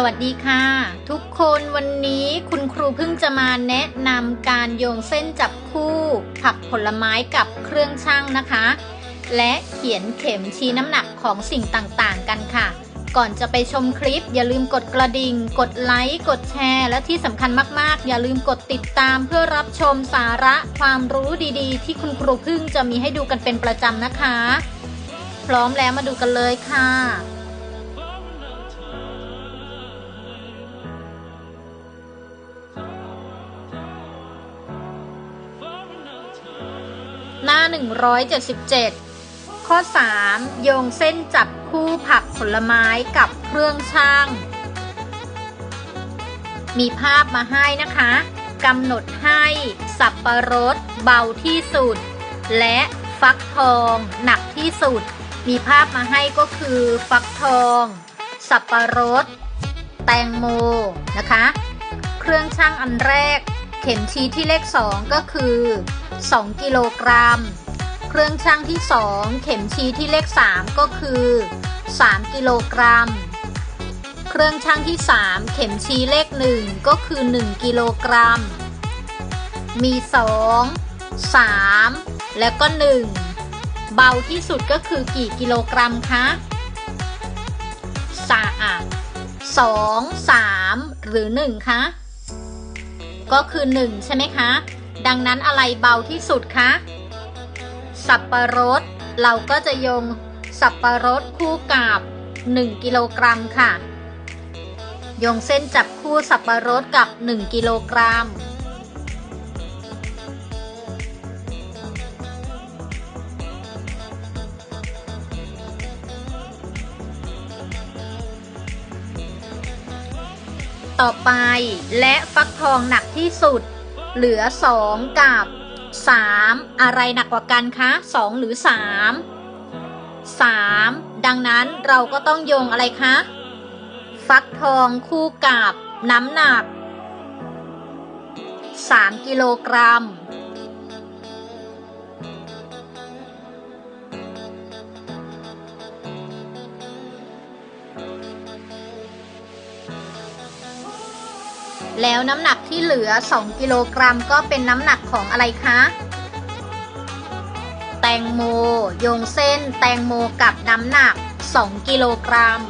สวัสดีค่ะ ทุกคนวันนี้คุณครูเพิ่งจะมาแนะนำการโยงเส้นจับคู่ผักผลไม้กับเครื่องช่างนะคะ และเขียนเข็มชี้น้ำหนักของสิ่งต่างๆกันค่ะ ก่อนจะไปชมคลิป อย่าลืมกดกระดิ่ง กดไลค์ กดแชร์ และที่สำคัญมากๆ อย่าลืมกดติดตามเพื่อรับชมสาระความรู้ดีๆ ที่คุณครูเพิ่งจะมีให้ดูกันเป็นประจำนะคะ พร้อมแล้วมาดูกันเลยค่ะ 177 ข้อ 3 โยงเส้นจับคู่ผักผลไม้กับเครื่องช่าง มีภาพมาให้นะคะกำหนดให้สับประรดเบาที่สุด และฟักทองหนักที่สุด มีภาพมาให้ก็คือฟักทอง สับประรด แตงโมนะคะ เครื่องช่างอันแรก เข็มชี้ที่เลข 2 ก็คือ 2 กิโลกรัม เครื่องช่างที่ 2 เข็มชี้ที่เลข 3 ก็คือ 3 กิโลกรัม เครื่องช่างที่ 3 เข็มชี้เลข 1 ก็คือ 1 กิโลกรัม มี 2 3 แล้วก็ 1 เบาที่สุดก็คือกี่กิโลกรัมคะสาอะสองสามหรือ1คะ ก็คือ1ใช่ไหมคะ ดังนั้นอะไรเบาที่สุดคะ สับปะรด เราก็จะโยงสับปะรดคู่กับ 1 กิโลกรัมค่ะโยงเส้นจับคู่สับปะรดกับ 1 กิโลกรัม ต่อไปและฟักทองหนักที่สุด เหลือ 2 กับ 3 อะไรหนักกว่ากันคะ 2 หรือ 3 3 ดังนั้นเราก็ต้องโยงอะไรคะ ฟักทองคู่กับน้ำหนัก 3 กิโลกรัม แล้วน้ำหนักที่เหลือ 2 กิโลกรัมก็เป็นน้ำหนักของอะไรคะ แตงโม โยงเส้น แตงโมกับน้ำหนัก 2 กิโลกรัม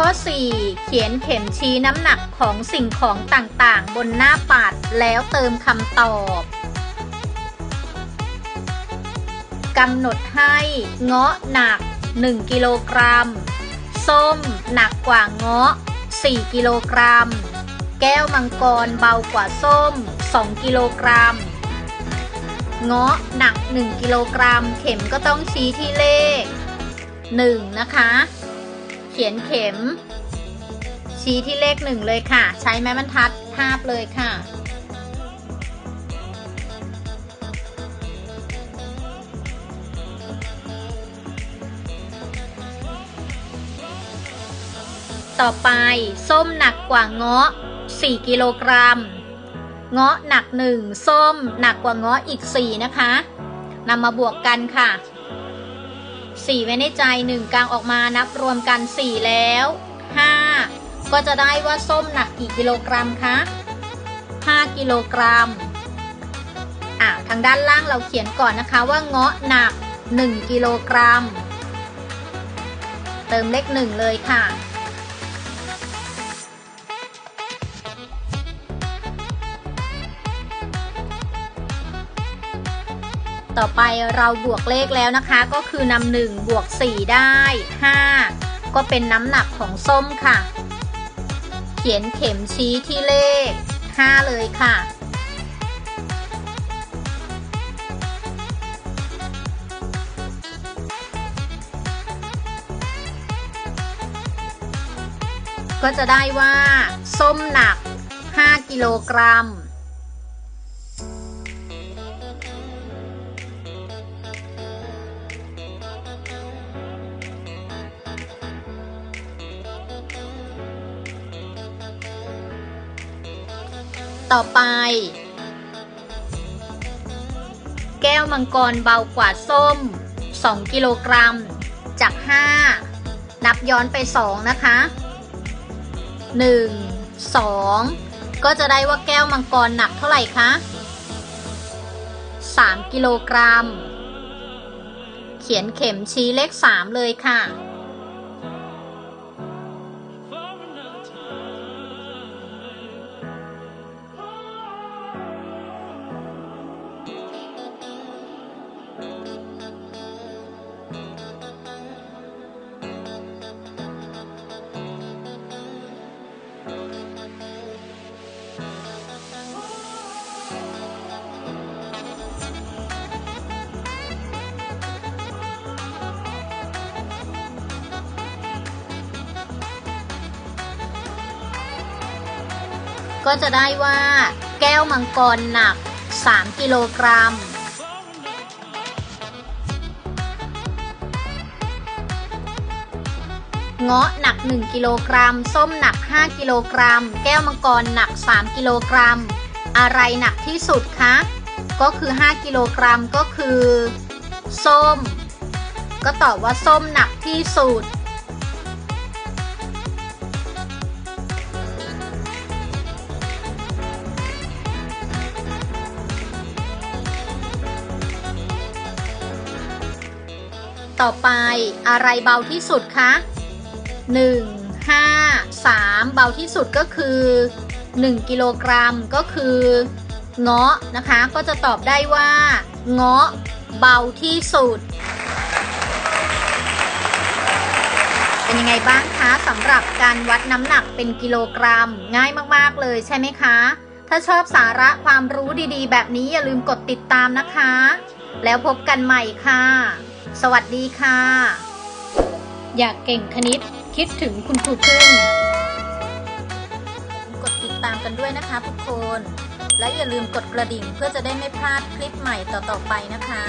ข้อ 4 เขียนเข็มชี้น้ำหนักของสิ่งของต่างๆ บนหน้าปัดแล้วเติมคำตอบ กำหนดให้เงาะหนัก 1 กิโลกรัม ส้มหนักกว่าเงาะ 4 กิโลกรัม แก้วมังกรเบากว่าส้ม 2 กิโลกรัม เงาะหนัก 1 กิโลกรัม เข็มก็ต้องชี้ที่เลข 1 นะคะ เขียนเข็ม ชี้ที่เลข 1 เลยค่ะ ใช้ไม้บรรทัดทาบเลยค่ะ ต่อไป ส้มหนักกว่าเงาะ 4 กิโลกรัม เงาะหนัก 1 ส้มหนักกว่าเงาะอีก 4 นะคะนำมาบวกกันค่ะ 4 ไว้ในใจ 1 กลางออกมานับรวมกัน 4 แล้ว 5 ก็จะได้ว่าส้มหนักกี่กิโลกรัมคะ 5 กิโลกรัมอะทางด้านล่างเราเขียนก่อนนะคะว่าเงาะหนัก 1 กิโลกรัม เติมเลข1เลยค่ะ ต่อไปเราบวกเลขแล้วนะคะก็คือนำหนึ่งบวก4ได้ 5 ก็เป็นน้ำหนักของส้มค่ะ เขียนเข็มชี้ที่เลข 5 เลยค่ะ ก็จะได้ว่า ส้มหนัก 5 กิโลกรัม ต่อไป แก้วมังกรเบากว่าส้ม 2 กิโลกรัม จาก 5 นับย้อนไป 2 นะคะ 1 2 ก็จะได้ว่าแก้วมังกรหนักเท่าไหร่คะ 3 กิโลกรัม เขียนเข็มชี้เลข 3 เลยค่ะ ก็จะได้ว่าแก้วมังกรหนัก 3 กิโลกรัม เงาะหนัก 1 กิโลกรัม ส้มหนัก 5 กิโลกรัม แก้วมังกรหนัก 3 กิโลกรัม อะไรหนักที่สุดคะ ก็คือ 5 กิโลกรัมก็คือ ส้ม ก็ตอบว่าส้มหนักที่สุด ต่อไปอะไรเบาที่สุดคะ 1 5 3 เบาที่สุดก็คือ 1 กิโลกรัมก็คือเงาะนะคะ ก็จะตอบได้ว่า เงาะเบาที่สุด เป็นยังไงบ้างคะสำหรับการวัดน้ำหนักเป็นกิโลกรัม ง่ายมากๆเลยใช่ไหมคะ ถ้าชอบสาระความรู้ดีๆ แบบนี้อย่าลืมกดติดตามนะคะ แล้วพบกันใหม่ค่ะ สวัสดีค่ะ อยากเก่งคณิตคิดถึงคุณครูพึ่งกดติดตามกันด้วยนะคะทุกคน และอย่าลืมกดกระดิ่งเพื่อจะได้ไม่พลาดคลิปใหม่ต่อๆไปนะคะ